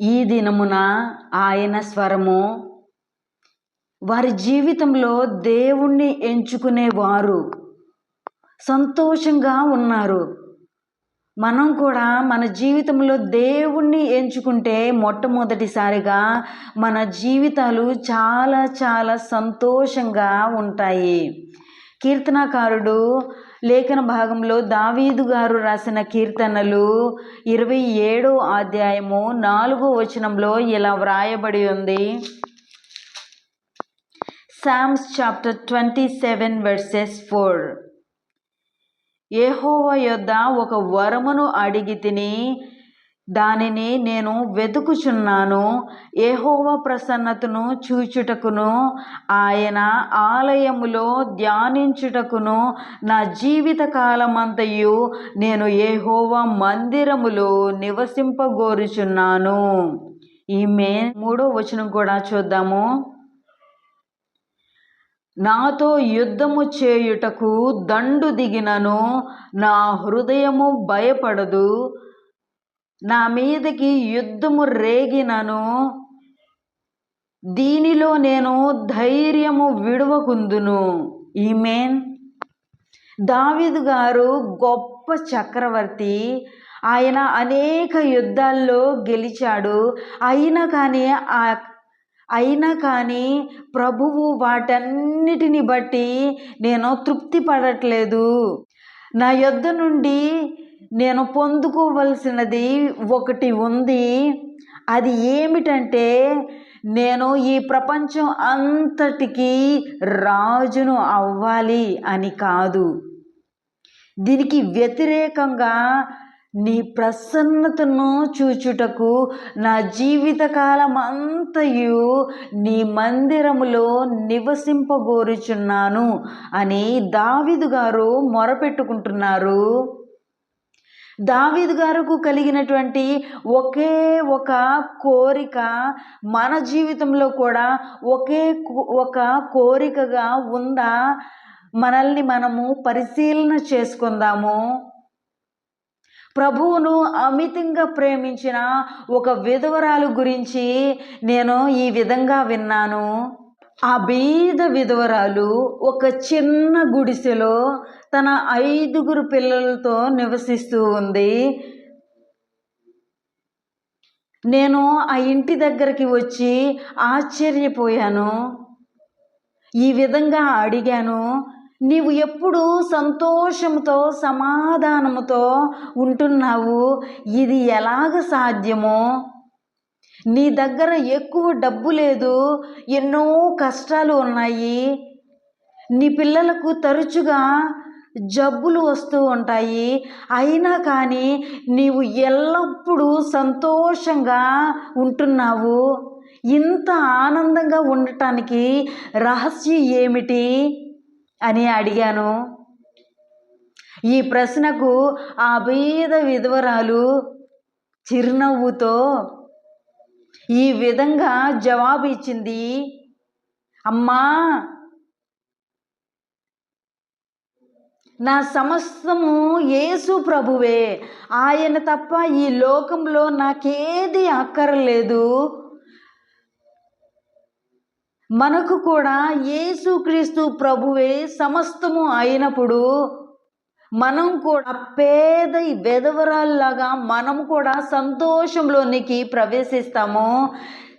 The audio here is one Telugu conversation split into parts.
ఈ దినమున ఆయన స్వరము వారి జీవితంలో దేవుణ్ణి ఎంచుకునేవారు సంతోషంగా ఉన్నారు. మనం కూడా మన జీవితంలో దేవుణ్ణి ఎంచుకుంటే మొట్టమొదటిసారిగా మన జీవితాలు చాలా చాలా సంతోషంగా ఉంటాయి. కీర్తనాకారుడు లేఖన భాగంలో దావీదు గారు రాసిన కీర్తనలు ఇరవై ఏడో అధ్యాయము నాలుగో వచనంలో ఇలా వ్రాయబడి ఉంది. Psalms chapter twenty seven verses four ఏహోవ యొద్ద ఒక వరమును అడిగి తిని దానిని నేను వెతుకుచున్నాను. ఏహోవ ప్రసన్నతను చూచుటకును ఆయన ఆలయములో ధ్యానించుటకును నా జీవిత కాలమంతయు నేను ఏహోవ మందిరములో నివసింపగోరుచున్నాను. ఈమె మూడో వచనం కూడా చూద్దాము. నాతో యుద్ధము చేయుటకు దండు దిగినను నా హృదయము భయపడదు. నా మీదకి యుద్ధము రేగినను దీనిలో నేను ధైర్యము విడువకుందును. ఈమెన్ దావిదు గారు గొప్ప చక్రవర్తి. ఆయన అనేక యుద్ధాల్లో గెలిచాడు. అయినా కానీ ఆ అయినా కానీ ప్రభువు వాటన్నిటిని బట్టి నేను తృప్తి పడట్లేదు. నా యొద్ద నుండి నేను పొందుకోవలసినది ఒకటి ఉంది. అది ఏమిటంటే నేను ఈ ప్రపంచం అంతటికి రాజును అవ్వాలి అని కాదు. దీనికి వ్యతిరేకంగా నీ ప్రసన్నతను చూచుటకు నా జీవితకాలం అంతయు నీ మందిరములో నివసింపగోరుచున్నాను అని దావిదు గారు మొరపెట్టుకుంటున్నారు. దావీదు గారుకు కలిగినటువంటి ఒకే ఒక కోరిక మన జీవితంలో కూడా ఒకే ఒక కోరికగా ఉందా? మనల్ని మనము పరిశీలన చేసుకుందాము. ప్రభువును అమితంగా ప్రేమించిన ఒక విధవరాలు గురించి నేను ఈ విధంగా విన్నాను. ఆ బీద విధవరాలు ఒక చిన్న గుడిసెలో తన ఐదుగురు పిల్లలతో నివసిస్తూ ఉంది. నేను ఆ ఇంటి దగ్గరికి వచ్చి ఆశ్చర్యపోయాను. ఈ విధంగా అడిగాను నీవు ఎప్పుడు సంతోషంతో సమాధానముతో ఉంటున్నావు? ఇది ఎలాగ సాధ్యమో? నీ దగ్గర ఎక్కువ డబ్బు లేదు ఎన్నో కష్టాలు ఉన్నాయి. నీ పిల్లలకు తరచుగా జబ్బులు వస్తూ ఉంటాయి. అయినా కానీ నీవు ఎల్లప్పుడూ సంతోషంగా ఉంటున్నావు. ఇంత ఆనందంగా ఉండటానికి రహస్యం ఏమిటి? అని అడిగాను. ఈ ప్రశ్నకు ఆ బీద విధవరాలు చిరునవ్వుతో ఈ విధంగా జవాబు ఇచ్చింది అమ్మా! నా సమస్తము యేసు ప్రభువే. ఆయన తప్ప ఈ లోకంలో నాకేది అక్కర్లేదు. మనకు కూడా యేసుక్రీస్తు ప్రభువే సమస్తము అయినప్పుడు మనం కూడా పేద వెధవరాల్లాగా మనం కూడా సంతోషంలోనికి ప్రవేశిస్తాము.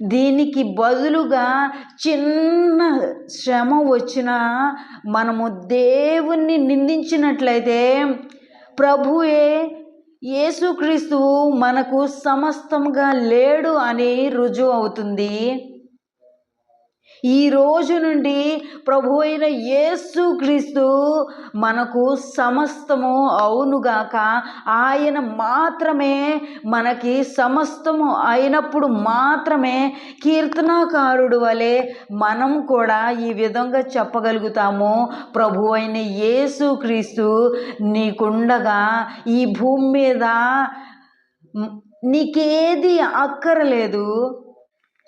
దీనికి బదులుగా చిన్న శ్రమ వచ్చినా మనము దేవుణ్ణి నిందించినట్లయితే ప్రభుయే యేసుక్రీస్తు మనకు సమస్తముగా లేడు అని రుజువు అవుతుంది. ఈ రోజు నుండి ప్రభు అయిన యేసు క్రీస్తు మనకు సమస్తము అవునుగాక ఆయన మాత్రమే మనకి సమస్తము అయినప్పుడు మాత్రమే కీర్తనాకారుడు వలె మనం కూడా ఈ విధంగా చెప్పగలుగుతాము. ప్రభు అయిన యేసు క్రీస్తు నీకుండగా ఈ భూమి మీద నీకేది అక్కరలేదు.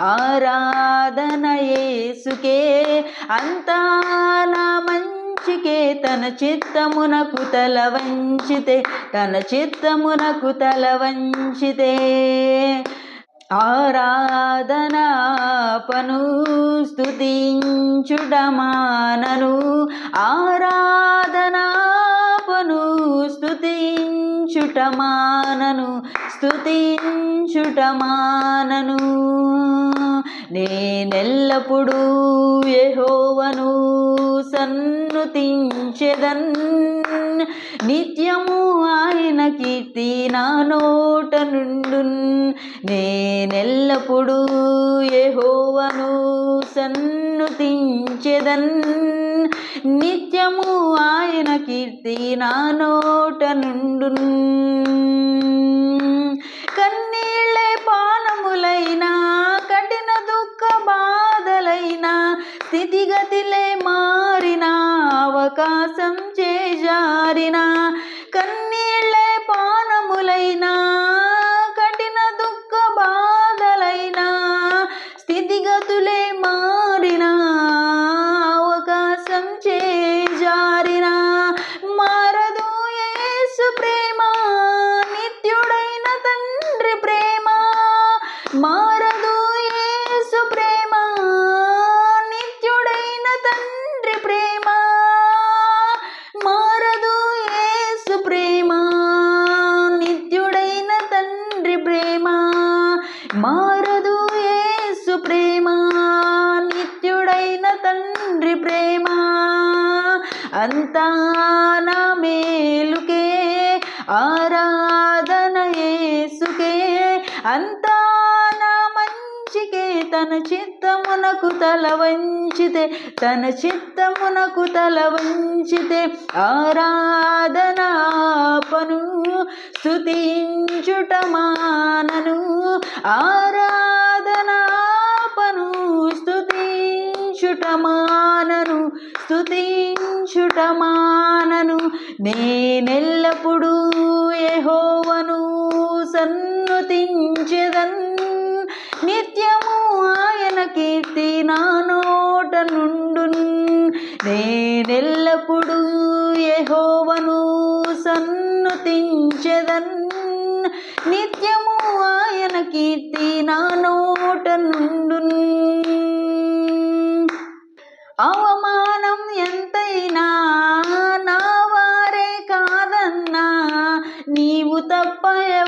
ఆరాధన యేసుకే అంతా నా మంచికే. తన చిత్తమునకు తల వంచితే తన చిత్తమునకు తల వంచితే. ఆరాధనాపను స్థుతించుడమానను ఆరాధనాపను స్తుతించుటమానను. స్థుతించుటమానను నేనెల్లప్పుడూ యహోవను సన్నుతించెదన్. నిత్యము ఆయన కీర్తి నా నోట నుండు నేనెల్లప్పుడూ యహోవను సన్నుతించెదన్. నిత్యము ఆయన కీర్తి నా నోట నుండు కన్నీళ్ళే పానములైనా కఠిన బాధలైనా స్థితిగతిలే మారిన అవకాశం చేజారిన కన్నీళ్ళే పానములైనా కఠిన దుఃఖ బాధలైనా స్థితిగతులే మారిన అవకాశం చేజారిన మారదు యేసు ప్రేమ నిత్యుడైన తండ్రి ప్రేమ మా యేసు ప్రేమ నిత్యుడైన తండ్రి ప్రేమ మారదు యేసు ప్రేమ నిత్యుడైన తండ్రి ప్రేమ మారదు యేసు ప్రేమ నిత్యుడైన తండ్రి ప్రేమ అంతా నా మేలుకే ఆరాధన యేసుకే. అంతా నా మంచికే తన చిత్తమునకు తల వంచితే తన చిత్తమునకు తల వంచితే. ఆరాధనాపను స్థుతించుట మానను ఆరాధనాపను స్థుతించుట మానను. మానను నేనెల్లప్పుడూ యెహోవను సన్నుతించెదన్. నిత్యము ఆయన కీర్తి నా నోట నుండున్. నేనెల్లప్పుడూ యెహోవను సన్నుతించెదన్.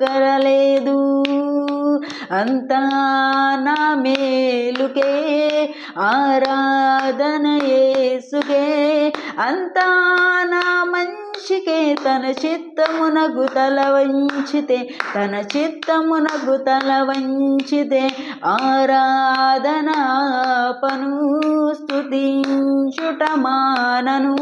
కరలేదు అంతా నా మేలుకే ఆరాధన యేసుకే. అంతా నా మంచికే తన చిత్తమునగు తల వంచితే తన చిత్తమునగు తల వంచితే ఆరాధనాపను స్థుతించుట మానను.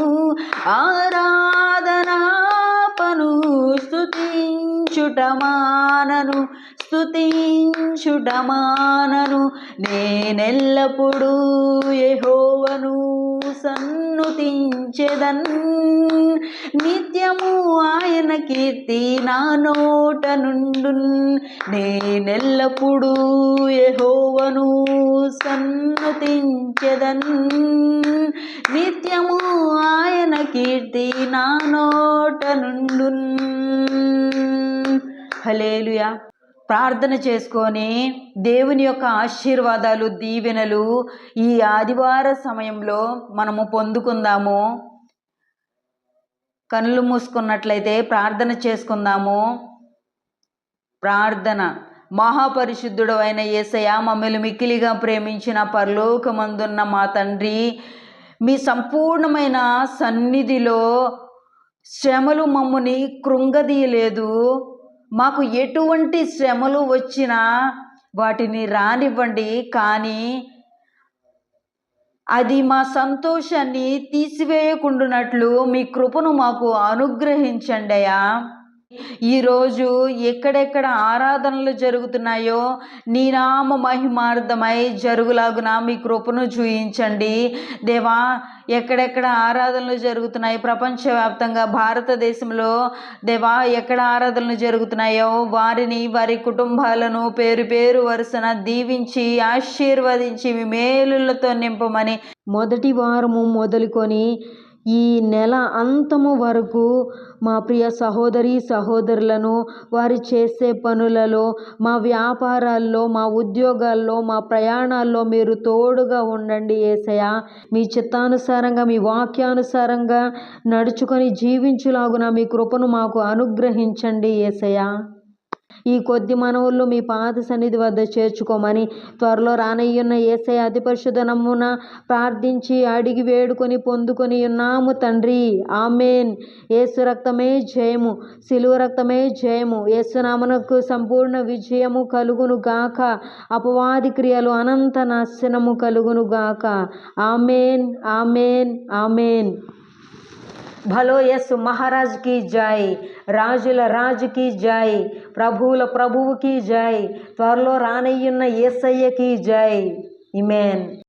ఆరాధనాపను స్థుతించుట మానను స్థుతించుట మానను నేనెల్లప్పుడూ ఎహోవను సన్నుతించెదన్. నిత్యము ఆయన కీర్తి నా నోట నుండు నేనెల్లప్పుడూ ఎహోవను సన్నుతించెదన్. నిత్యము ఆయన కీర్తి నా నో నుండు హలేలుయా ప్రార్థన చేసుకొని దేవుని యొక్క ఆశీర్వాదాలు దీవెనలు ఈ ఆదివార సమయంలో మనము పొందుకుందాము. కళ్ళు మూసుకున్నట్లయితే ప్రార్థన చేసుకుందాము. ప్రార్థన. మహాపరిశుద్ధుడు అయిన ఏసయ మమ్మల్ని మిక్కిలిగా ప్రేమించిన పరలోకమందున్న మా తండ్రి మీ సంపూర్ణమైన సన్నిధిలో శ్రమలు మమ్ముని కృంగదీయలేదు. మాకు ఎటువంటి శ్రమలు వచ్చినా వాటిని రానివ్వండి. కానీ అది మా సంతోషాన్ని తీసివేయకుండునట్లు మీ కృపను మాకు అనుగ్రహించండియా ఈరోజు ఎక్కడెక్కడ ఆరాధనలు జరుగుతున్నాయో నీ నామ మహిమార్థమై జరుగులాగున మీ కృపను చూయించండి. దేవా ఎక్కడెక్కడ ఆరాధనలు జరుగుతున్నాయి ప్రపంచవ్యాప్తంగా భారతదేశంలో? దేవా ఎక్కడ ఆరాధనలు జరుగుతున్నాయో? వారిని వారి కుటుంబాలను పేరు పేరు వరుసన దీవించి ఆశీర్వదించి మేలులతో నింపమని మొదటి వారము మొదలుకొని ఈ నెల అంతము వరకు మా ప్రియ సహోదరి సహోదరులను వారు చేసే పనులలో మా వ్యాపారాల్లో మా ఉద్యోగాల్లో మా ప్రయాణాల్లో మీరు తోడుగా ఉండండి ఏసయ మీ చిత్తానుసారంగా మీ వాక్యానుసారంగా నడుచుకొని జీవించులాగున మీ కృపను మాకు అనుగ్రహించండి ఏసయ ఈ కొద్ది మనవుల్లో మీ పాద సన్నిధి వద్ద చేర్చుకోమని త్వరలో రానయ్యున్న ఏసై అతి పరిశుద్ధ నమ్మున ప్రార్థించి అడిగి వేడుకొని పొందుకొని ఉన్నాము తండ్రి. ఆమెన్. ఏసు రక్తమే జయము. సిలువ రక్తమే జయము. ఏసునామనకు సంపూర్ణ విజయము కలుగును గాక. అపవాది క్రియలు అనంత నాశనము కలుగును గాక. ఆమెన్. ఆమెన్. ఆమెన్. భలో యస్సు మహారాజ్కి జై రాజుల రాజుకి జై ప్రభువుల ప్రభువుకి జై త్వరలో రానయ్యున్న ఏసయ్యకి జై ఇమేన్